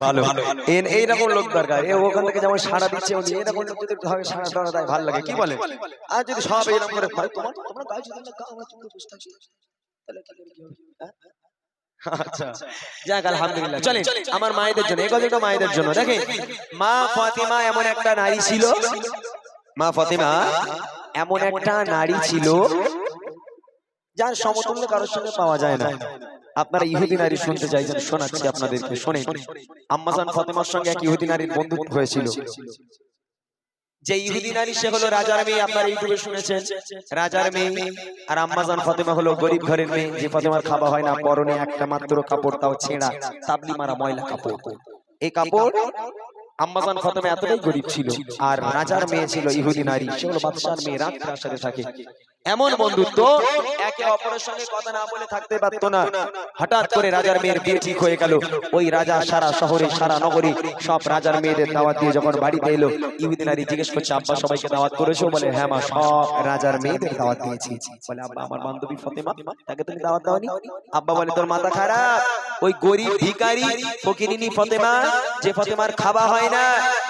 ভালো। এন- এইরকম লোক দরকার। এ ওখান থেকে যেমন সারা দিচ্ছে উনি এরকম লোক যদি ভাবে সারা টারা দেয় ভালো লাগে। কি বলে? আর যদি সব এরকম করে ভাই তোমার যদি না গাও, আমরা চুপ করে বসে থাকি, তাহলে কি হবে? হ্যাঁ? আচ্ছা। যাক আলহামদুলিল্লাহ। চলেন আমার মায়েদের জন্য। এই কথাটা মায়েদের জন্য। দেখেন মা ফাতিমা এমন একটা নারী ছিল। মা ফাতিমা এমন একটা নারী ছিল। যার সমতুল্য কারোর সঙ্গে পাওয়া যায় না। আপনারা ইহুদি নারী শুনতে চাইছেন শোনাচ্ছি আপনাদেরকে শোনেন আম্মাজান ফাতেমার সঙ্গে এক ইহুদি নারীর বন্ধুত্ব হয়েছিল। যে ইহুদি নারী সে হলো রাজার মেয়ে আপনারা ইউটিউবে শুনেছেন রাজার মেয়ে আর আম্মাজান ফাতেমা হলো গরিব ঘরের মেয়ে যে ফাতেমার খাওয়া হয় না পরনে একটা মাত্র কাপড় তাও ছেঁড়া তাবলি মারা ময়লা কাপড়। এই কাপড় আম্মাজান ফাতেমা এতটাই গরিব ছিল। আর রাজার মেয়ে ছিল ইহুদি নারী সে হলো বাদশার মেয়ে। রাত প্রাসাদে থাকে এমন বন্ধুত্ব একে অপরের সঙ্গে কথা না বলে থাকতে পারতো না। হঠাৎ করে রাজার মেয়ের বিয়ে ঠিক হয়ে গেল। ওই রাজা সারা শহরে সারা নগরে সব রাজার মেয়েদের দাওয়াত দিয়ে যখন বাড়িতে এলো ইহুদি নারী জিজ্ঞেস করছে আব্বা সবাইকে দাওয়াত করেছ? বলে হ্যাঁ মা সব রাজার মেয়েদের দাওয়াত দিয়েছি। বলে আব্বা আমার বান্ধবী ফতেমা তাকে তুমি দাওয়াত দাওনি? আব্বা বলে তোর মাথা খারাপ। ওই গরিব ভিখারি ফকিরিনী ফতেমা যে ফতেমার খাওয়া হয় না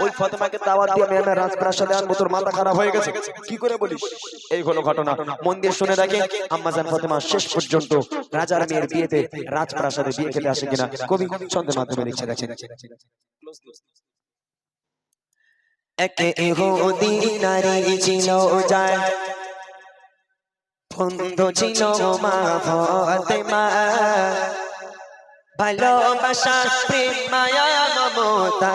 ওই ফতেমাকে দাওয়াত দিয়ে আমি আমার রাজপ্রাসাদে আনব তোর মাথা খারাপ হয়ে গেছে? কি করে বলিস এই হলো ঘটনা মন দিয়ে শুনে রাখেন আম্মাজান ফতেমা শেষ পর্যন্ত রাজার মেয়ের বিয়েতে রাজপ্রাসাদে বিয়ে খেতে আসে কিনা কবি ছন্দের মাধ্যমে লিখছে দেখেন। একে ইহুদি নারী ছিল যায়, বন্ধু ছিল মা ফতেমা। ভালোবাসা প্রেম, মায়া, মমতা।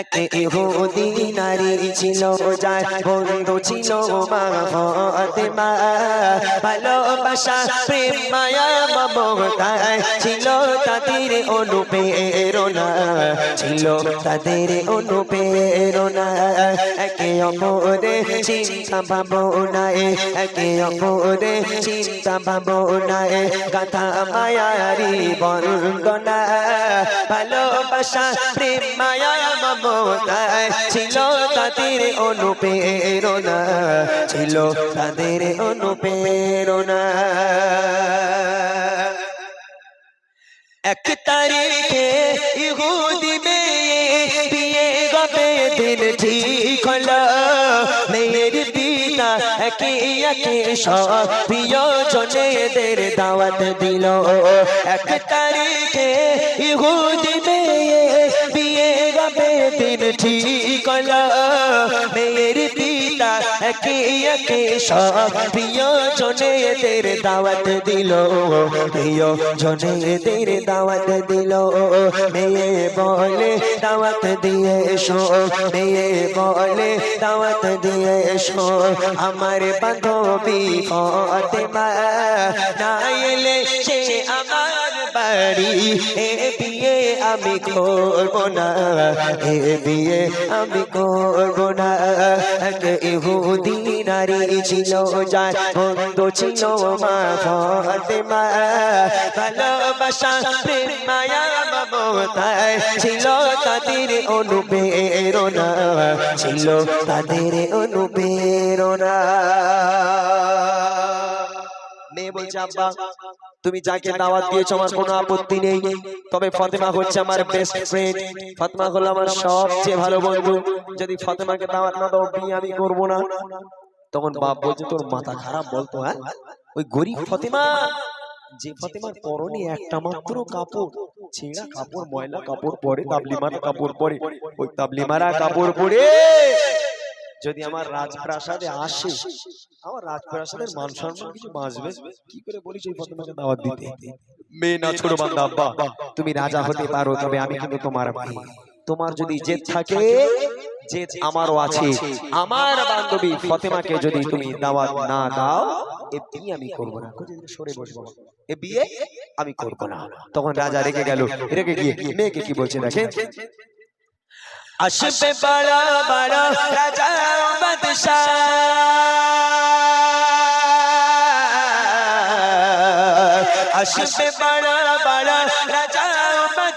এক ইহুদি নারী ছিল যার বন্ধু ছিল ভালোবাসা, প্রেম, মায়া, মমতায় ছিল তাদের অনুপ্রেরণা, ছিল তাদের অনুপ্রেরণা। একে অপরে চিন্তা ভাবনায়, একে অপরে চিন্তা ভাবনায়, গাথা মায়ারি বন্দনা। ভালোবাসা, প্রেম, মায়া মমতায় ছিল তাদের অনুপ্রেরণা, ছিল তাদের অনুপ্রেরণা। এক তারিখে ইহুদি মেয়ে বিয়ে গবে দিন ঠিক হলো। মেয়ের পিতা একে একে সব প্রিয়জনেদের দাওয়াত দিল। এক তারিখে ইহুদি মেয়ে দিন ঠিক হলো। মেয়ের পিতা একে একে সব প্রিয় প্রিয়জনেদের দাওয়াত দিল। প্রিয় জনে প্রিয়জনেদের দাওয়াত দিল। মেয়ে বলে দাওয়াত দিয়ে এসো মেয়ে বলে দাওয়াত দিয়ে এসো আমার বান্ধবী ফতেমা। না এলে সে আমার বাড়ি। এ বিয়ে আমি করব না। এ বিয়ে আমি করব না। এক ইহুদি নারী ছিল, যার বন্ধু ছিল মা ফতেমা। ভালোবাসা, প্রেম, মায়া, মমতায় ছিল তাদের অনুপ্রেরণা। ছিল তাদের অনুপ্রেরণা। বলছে আব্বা তুমি যাকে দাওয়াত দিয়েছ আমার কোনো আপত্তি নেই। তবে ফাতেমা হচ্ছে আমার বেস্ট ফ্রেন্ড ফাতেমা হলো আমার সবচেয়ে ভালো বন্ধু। যদি ফাতেমাকে দাওয়াত না দাও বিয়ে আমি করব না। তখন বাপ বলছে তোর মাথা খারাপ বলতো হ্যাঁ? ওই গরিব ফাতেমা যে ফাতেমার পরনে একটা মাত্র কাপড় ছেঁড়া কাপড় ময়লা কাপড় পরে তাবলি মারা কাপড় পরে ওই তাবলি মারা কাপড় পরে। যদি আমার রাজপ্রাসাদে আসে আমার রাজপ্রাসাদের মান সম্মান কিছু বাঁচবে? কি করে বলিস ওই ফাতেমাকে দাওয়াত দিতে? মেয়ে না ছোট বান্দা আব্বা তুমি রাজা হতে পারো তবে আমি কিন্তু তোমার মেয়ে। তোমার যদি জেদ থাকে জেদ আমারও আছে আমার বান্ধবী ফতেমাকে যদি তুমি দাওয়াত না দাও এ বিয়ে আমি করব না। সরে বসবো এ বিয়ে আমি করব না। তখন রাজা রেগে গেল। রেগে গিয়ে মেয়েকে কি বলছে? দেখেন? আসবে বড় বড় রাজা বাদশাহ। আসবে বড় বড় রাজা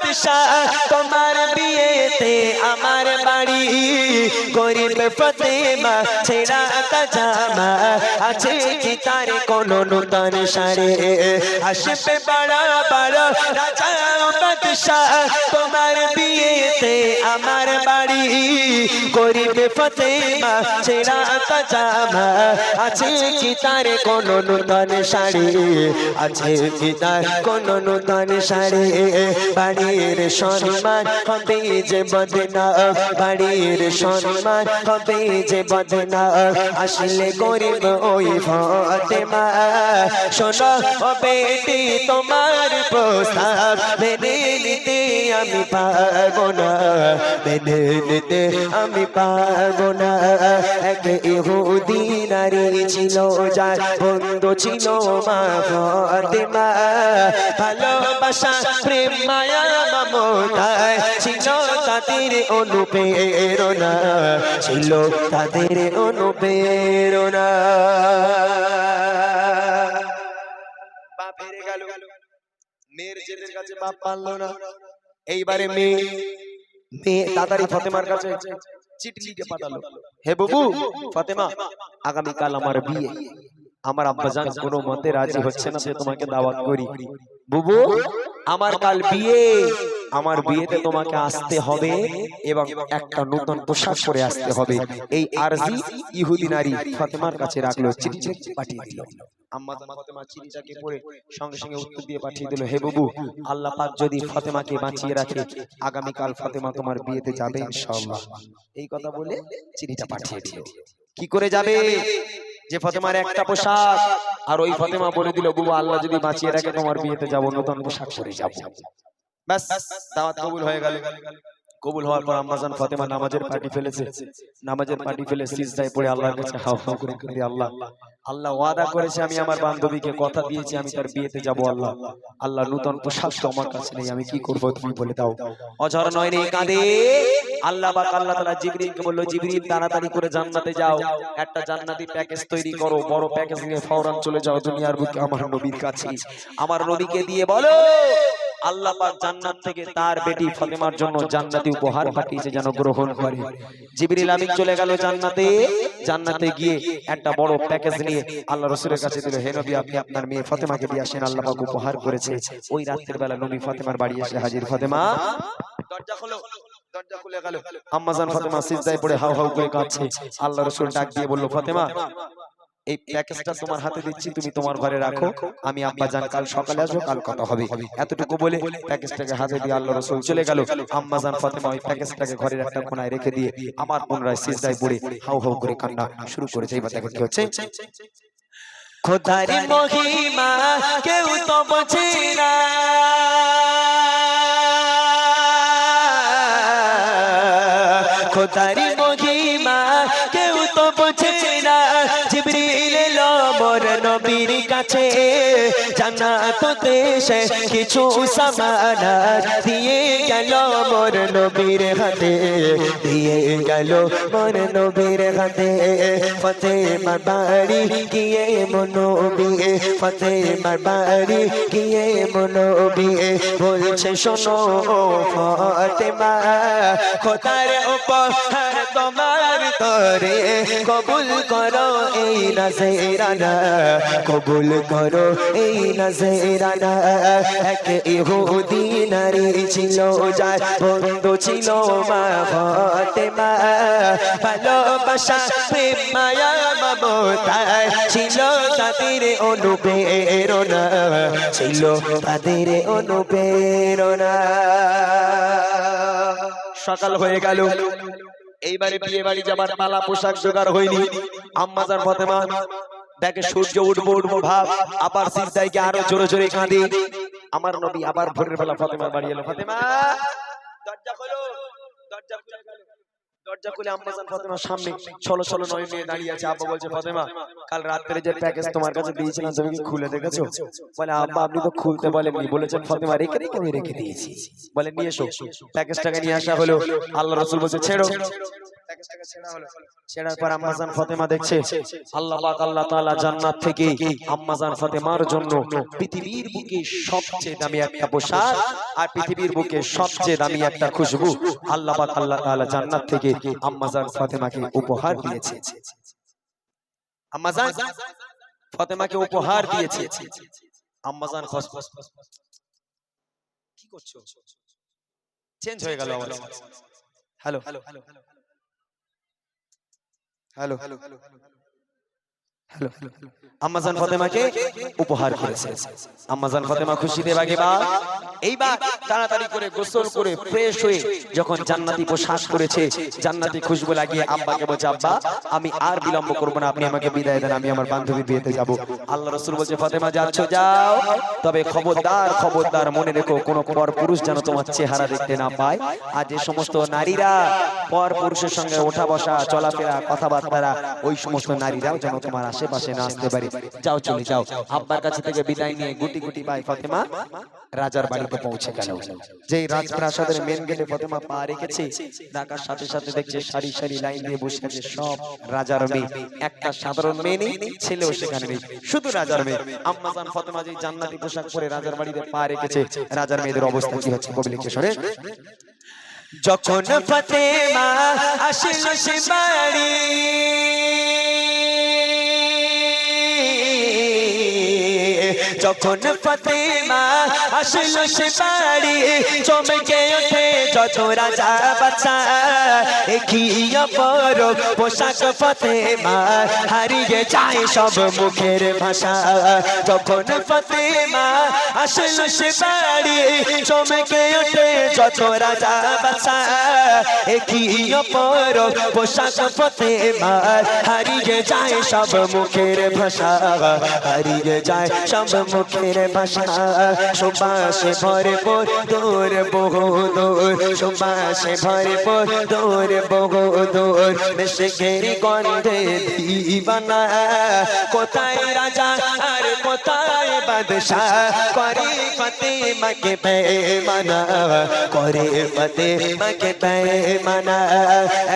বাদশাহ তোমার বিয়েতে আমার বাড়ি। গরিব ফতেমা ছেড়া জামা আছে কি তার কোন নূতন শাড়ি আসবে বড় বড় রাজা বাদশাহ তোমার বিয়েতে আমার বাড়ি। গরিব ফতেমা ছেড়া জামা আছে কি তার কোন নূতন শাড়ি আছে কি তার কোন নূতন শাড়ি বাড়ির সম্মান হবে যে বদনা, বাড়ির সম্মান হবে যে বদনা। আসলে গরিব ওই ফতেমা। শোনো, ও বেটি, তোমার প্রস্তাব মেনে নিতে আমি পারব না। মেনে নিতে আমি পারব না। এক ইহুদি নারী ছিল, যার বন্ধু ছিল মা ফতেমা। ভালোবাসা, প্রেম, মায়া ছিল তাদের গেল। মেয়ের জেদের কাছে বাপ না। এইবারে মেয়ে ফতেমার কাছে হে বাবু, ফতেমা, আগামীকাল আমার বিয়ে। আমার আব্বাজান কোনো মতে রাজি হচ্ছে না সে তোমাকে দাওয়াত করি। বুবু আমার কাল বিয়ে আমার বিয়েতে তোমাকে আসতে হবে এবং একটা নতুন পোশাক পরে আসতে হবে। এই আরজি ইহুদি নারী ফাতেমার কাছে রাখল পাঠিয়ে দিল। সঙ্গে সঙ্গে উত্তর দিয়ে পাঠিয়ে দিল হে বাবু আল্লাহ পাক যদি ফাতেমাকে বাঁচিয়ে রাখে আগামী কাল ফাতেমা তোমার বিয়েতে যাবে ইনশাআল্লাহ। এই কথা বলে চিঠিটা পাঠিয়ে দিল। কি করে যাবে? যে ফতেমার একটা পোশাক আর ওই ফতেমা বলে দিল বুবু আল্লাহ যদি বাঁচিয়ে রাখে তোমার বিয়েতে যাব নতুন পোশাক পরে যাব। ব্যাস দাওয়াত কবুল হয়ে গেল। কবুল হওয়ার পর আম্মাজান ফাতেমা নামাজের পার্টি ফেলেছে। নামাজের পার্টি ফেলে সিজদায় পড়ে আল্লাহর কাছে হাও হাও করে কাঁদে, আল্লাহ আল্লাহ ওয়াদা করেছে আমি আমার বান্ধবীকে কথা দিয়েছি, আমি তার বিয়েতে যাব, আল্লাহ। আল্লাহ নূতন পোশাক তো আমার কাছে নেই, আমি কি করব তুমি বলে দাও। অঝর নয় রে কাঁদে, আল্লাহ পাক আল্লাহ তাআলা জিবরিলকে বলল, জিবরিল, তাড়াতাড়ি করে জান্নাতে যাও। একটা জান্নাতি প্যাকেজ তৈরি করো, বড় প্যাকেজ নিয়ে ফওরান চলে যাও দুনিয়ার বুকে, আমার নবীর কাছে আমার নবীকে দিয়ে বলো আল্লাহ জান্নাত থেকে তার বেটি ফাতেমার জন্য জান্নাতি উপহার পাঠিয়েছে যেন গ্রহণ করে। জিবরিল চলে গেল জান্নাতে। জান্নাতে গিয়ে একটা বড় প্যাকেজ নিয়ে আল্লাহ কাছে দিল আপনি আপনার মেয়ে ফাতেমাকে দিয়ে আসেন। আল্লাহ উপহার করেছে। ওই রাতের বেলা নবী ফাতেমার বাড়ি এসে হাজির। ফাতেমা, দরজা খোলো হাউ হাউ করে কাঁদছে। আল্লাহ রাসূল ডাক দিয়ে বলল, ফাতেমা এই প্যাকেজটা তোমার হাতে দিচ্ছি তুমি তোমার ঘরে রাখো। আমি আব্বা জান কাল সকালে আসব কাল কথা হবে। এতটুকু বলে প্যাকেজটাকে হাতে দিয়ে আল্লাহ রসুল চলে গেল। আম্মা জান ফাতেমা ওই প্যাকেজটাকে ঘরের একটা কোনায় রেখে দিয়ে আমার পুনরায় সিজদায় পড়ে হাউ হাউ করে কান্না শুরু করেছে। এবার দেখো কি হচ্ছে? খোদার মহিমা কেউ তো বোঝে না। খোদার কিছু সামানা দিয়ে গেল মোর নবীর হাতে, দিয়ে গেল মোর নবীর হাতে। ফতেমার বাড়ি গিয়ে মনোবি ফতেমার বাড়ি গিয়ে মনোবি। বলছে, শোনো ফতেমা, খোদার উপহার তোমার তরে কবুল করো এই নজরানা, কবুল করো এই নজরানা। এক ইহুদি ছিল, যার বন্ধু ছিল মা ভালোবাসা প্রেম, মায়া ছিল তাদের অনুপ্রেরণা, ছিল তাদের অনুপ্রেরণা। সকাল হয়ে গেল। এইবারে বিয়ে বাড়ি যাবার পালা পোশাক জোগাড় হয়নি। আম্মাজান ফাতেমা দেখে সূর্য উঠবো উঠবো ভাব আবার সিজদায় গিয়ে আরও জোরে জোরে কাঁদে। আমার নবী আবার ভোরের বেলা ফাতেমার বাড়ি এলো। ফাতেমা! দরজা খোলো! দরজা খুলে গেল। দরজা খুলে আম্মাজান ফাতেমার সামনে ছলো ছলো নয় নিয়ে দাঁড়িয়ে আছে। আব্বা বলছে ফাতেমা কাল রাত্রে যে প্যাকেজ তোমার কাছে দিয়েছিলাম তুমি কি খুলে দেখেছ? বলে আব্বা আপনি তো খুলতে বলেননি। বলেছেন ফাতেমা রেখে রেখে আমি রেখে দিয়েছি। বলে নিয়ে এসো। প্যাকেজটাকে নিয়ে আসা হলো। আল্লাহ রসুল বলছে ছেড়ো। ছেঁড়ার পর আম্মাজান ফাতেমা দেখছে। আল্লাহ পাক আল্লাহ তাআলা জান্নাত থেকে আম্মাজান ফাতেমার জন্য পৃথিবীর বুকে সবচেয়ে দামি একটা পোশাক আর পৃথিবীর বুকে সবচেয়ে দামি একটা খুশবু আল্লাহ পাক আল্লাহ তাআলা জান্নাত থেকে আম্মাজান ফাতেমাকে উপহার দিয়েছে। আম্মাজান ফাতেমাকে উপহার দিয়েছে। আম্মাজান কি করছ? চেঞ্জ হয়ে গেল আওয়াজ। Hello hello hello hello hello. ফাতেমাকে উপহার করেছে। ফাতেমা খুশিতে বাগে বা এইবার তাড়াতাড়ি করে গোসল করে ফ্রেশ হয়ে যখন জান্নাতি করেছে জান্নাতি খুশবু লাগিয়ে আব্বাকে বলছে, আব্বা, আমি আর বিলম্ব করব না, আপনি আমাকে বিদায় দেন, আমি আমার বান্ধবীর বিয়েতে যাব। আল্লাহ রসুল বলছে, ফাতেমা, যাচ্ছ, যাও। তবে খবরদার খবরদার মনে রেখো, কোনো পর পুরুষ যেন তোমার চেহারা দেখতে না পায়। আর যে সমস্ত নারীরা পর পুরুষের সঙ্গে ওঠা বসা চলাফেরা, কথাবার্তা, ওই সমস্ত নারীরাও যেন তোমার আশেপাশে না আসতে পারে। যাও চলে যাও আব্বার কাছে থেকে বিদায় নিয়ে গুটি গুটি পায় ফাতেমা। রাজার বাড়িতে পৌঁছে গেল। যেই রাজপ্রাসাদের মেন গেটে ফাতেমা পা রেখেছে ডাকার সাথে সাথে দেখছে সারি সারি লাইন দিয়ে বসে আছে সব রাজার মেয়ে। একটা সাধারণ মেয়ে নেই ছেলেও সেখানে নেই। শুধু রাজার মেয়ে। আম্মাজান ফাতেমা যে জান্নাতি পোশাক পরে রাজার বাড়িতে পা রেখেছে। রাজার মেয়েদের অবস্থা কি হচ্ছে কবি সরে যখন ফতেমা আসিল সে বাড়ি যখন ফতেমা আসিল সে বাড়ি, চমকে ওঠে যত রাজা বাচ্চা একই অপর পোশাক ফতেমা হারিয়ে যায় সব মুখের ভাষা। যখন ফতেমা আসিল সে বাড়ি, চমকে ওঠে যত রাজা বাচ্চা একই অপর পোশাক ফতেমা হারিয়ে যায় সব মুখের ভাষা। হারিয়ে যায় সব মুখের ভাষা সুবাসে ভরে পর দূর, বহু দূর, সুবাসে ভরে পর দূর, বহু দূর। বেশে ঘেরি গন্ধে দিবানা, কোথায় রাজা আর কোথায় বাদশাহ? করে ফতেমাকে বেমানা করে ফতেমাকে বেমানা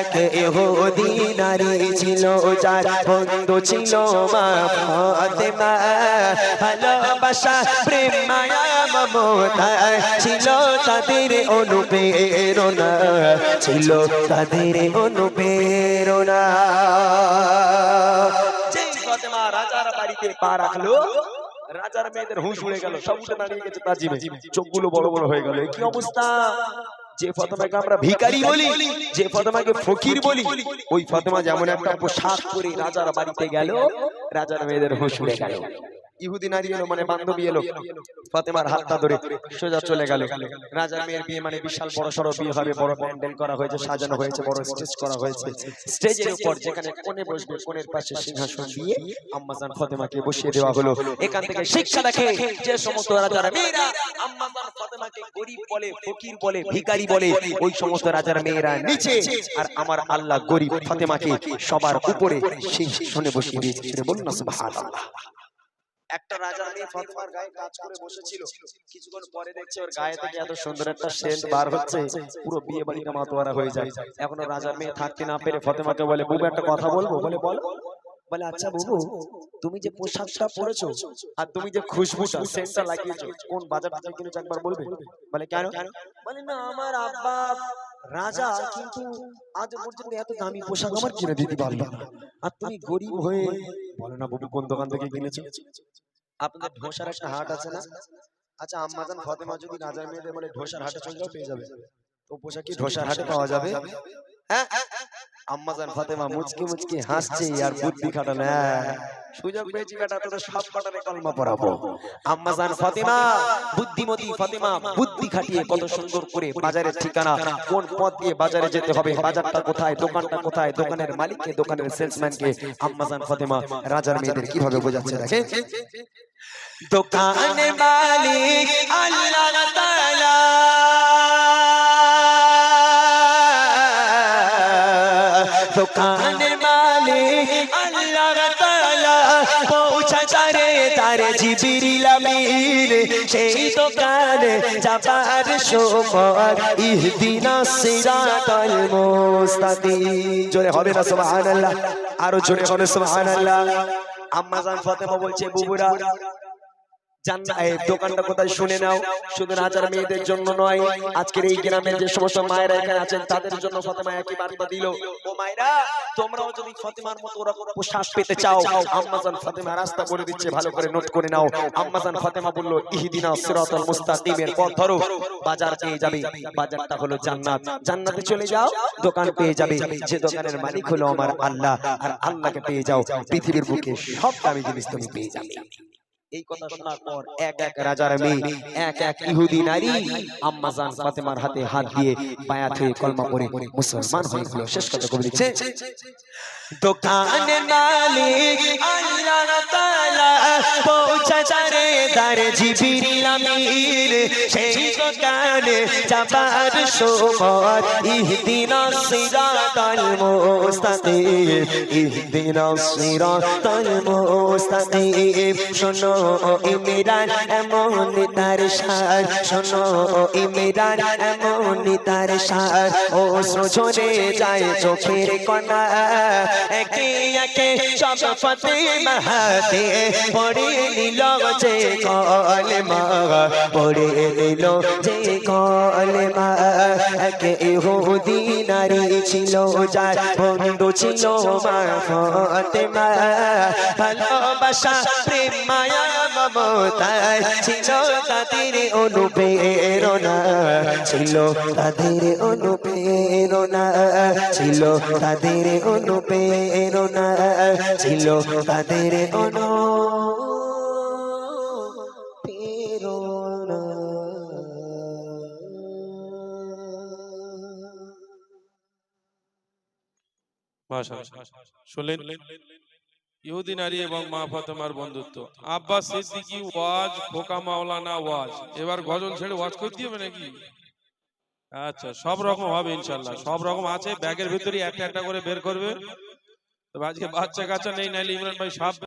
এক ইহুদি নারী ছিল, যার বন্ধু ছিল মা ফতেমা। ভালোবাসা, প্রেম মায়া মমতা ছিল তাদের অনুপ্রেরণা, ছিল তাদের অনুপ্রেরণা। রাজার মেয়েদের হুঁশ উড়ে যে ফকির বলি, ওই ফাতেমা যেমন একটা পোশাক পরে রাজার বাড়িতে গেল, রাজার মেয়েদের হুঁশ উড়ে গেল। ইহুদি নারী এলো মানে বান্ধবী এলো। ফাতেমার হাতটা ধরে সোজা চলে গেল। রাজার মেয়ের বিয়ে মানে বিশাল বড় সড়ো বিয়ে হবে, বড় প্যান্ডেল করা হয়েছে, সাজানো হয়েছে, বড় স্টেজ করা হয়েছে। স্টেজের উপর যেখানে কোণে বসবে, কোণের পাশে সিংহাসন দিয়ে আম্মাজান ফাতেমাকে বসিয়ে দেওয়া হলো। এখান থেকে শিক্ষা দেখে যে সমস্ত রাজার মেয়েরা আম্মাজান ফাতেমাকে গরিব বলে, ফকির বলে, ভিখারি বলে, ওই সমস্ত রাজার মেয়েরা নিচে। আর আমার আল্লাহ গরিব ফাতেমাকে সবার উপরে সিংহাসনে বসিয়ে দিয়েছে। বলুন না, সুবহানাল্লাহ। একটা রাজা মেয়ে ফাতেমার গায়ে কাজ করে বসেছিল। কিছুক্ষণ পরে দেখছে ওর গায়ে থেকে এত সুন্দর একটা সেন্ট বার হচ্ছে। পুরো বিয়ে বাড়িটা মাতোয়ারা হয়ে যায়। এখনও রাজার মেয়ে থাকতে না পেরে ফাতেমাকে বলে বুবু একটা কথা বলব? বলে। বলো। বলে আচ্ছা বুবু তুমি যে পোশাকটা পরেছো আর তুমি যে খুশবুটা সেন্টটা লাগিয়েছো কোন বাজার থেকে কিনেছো একবার বলবে? বলে কেন? বলে না আমার আব্বা রাজা কিন্তু আজ পর্যন্ত এত দামি পোশাক আমার কিনে দিতে পারল না। আর তুমি গরিব হয়ে বলে না বুবু কোন দোকান থেকে কিনেছো? আপনাদের ঢোসার একটা হাট আছে না? আচ্ছা আম্মাজান ফাতেমা যদি রাজার মেয়েদের বলে ঢোসার হাটে চলে যাও পেয়ে যাবে তো পোশাক কি ঢোসার হাটে পাওয়া যাবে? হ্যাঁ হ্যাঁ আম্মাজান ফাতেমা মুচকি মুচকি হাসছে আর বুদ্ধি খাটানো হ্যাঁ সুযোগ পেয়েছি বেটা সব কাটারে কলমা পড়াবো। আম্মাজান ফাতেমা বুদ্ধিমতী ফাতেমা বুদ্ধি খাটিয়ে কত সুন্দর করে বাজারের ঠিকানা কোন পথ দিয়ে বাজারে যেতে হবে বাজারটা কোথায় দোকানটা কোথায় দোকানের মালিককে দোকানের সেলসম্যানকে আম্মাজান ফাতেমা রাজার মেয়েদের কীভাবে বোঝাচ্ছে দেখেন। দোকান মালিক দোকান মালিক আল্লাহ সেই দোকানে যাবার সিরাতাল জোরে হবে না আরও জোরে হবে, সুবহানাল্লাহ। আম্মা ফাতেমা বলছে, বুবুরা দোকানটা কোথায় শুনে নাও। শুধু মেয়েদের জন্য নয় আজকের এই গ্রামের যে সমস্ত মায়েরা এখানে আছেন তাদের জন্য ফাতেমা একই বার্তা দিল। ও মায়েরা তোমরাও যদি ফাতেমার মতো ওরকম পোশাক পেতে চাও আম্মাজান ফাতেমা রাস্তা করে দিচ্ছে ভালো করে নোট করে নাও। আম্মাজান ফাতেমা বলল ইহদিনা সিরাতাল মুস্তাকিমের পথ ধরো। বাজার পেয়ে যাবে। বাজারটা হলো জান্নাত। জান্নাতে। চলে যাও দোকান পেয়ে যাবে। যে দোকানের মালিক হলো আমার আল্লাহ আর আল্লাহকে পেয়ে যাও পৃথিবীর বুকে সব দামি জিনিস তুমি পেয়ে যাবে এই কথা শোনার পর এক এক রাজার মেয়ে এক এক ইহুদি নারী আম্মাজান ফাতেমার হাতে হাত দিয়ে বায়াত হয়ে কলমা করে মুসলমান হয়ে গেল শেষ কথা কবি লিখছে দোকান মালিক আল্লাহ তাআলা আমির। সেই দোকানে যাবার সময় ইহদিনা সিরাতাল মুস্তাকিম, ইহদিনা সিরাতাল মুস্তাকিম। শোনো ইমরান, এমন তার সার। শোনো ইমরান, এমন তার সার। ও সজনে যায় চোখের কণা। একে একে সব ফতে হাতে পড়ে নিল যে কলমা পড়ে নিল যে কলমা একে ইহুদি নারী ছিল, যার বন্ধু ছিল মা ফতেমা। ভালোবাসা, প্রেম, মায়া মমতায় ছিল তাদের অনুপ্রেরণা ছিল তাদের অনুপ্রেরণা ছিল তাদের অনুপ্রেরণা ছিল তাদের মাশাআল্লাহ। শুনলেন ইহুদি নারী এবং মা ফাতেমার বন্ধুত্ব। আব্বাস সিদ্দিকি, ওয়াজ, খোকা মাওলানা, ওয়াজ। এবার গজল ছেড়ে ওয়াজ করতে হবে নাকি? আচ্ছা সব রকম হবে ইনশাল্লাহ সব রকম আছে, ব্যাগের ভিতরে একটা একটা করে বের করবে। তবে আজকে বাচ্চা কাচ্চা নেই, নাইলে ইমরান ভাই সাপ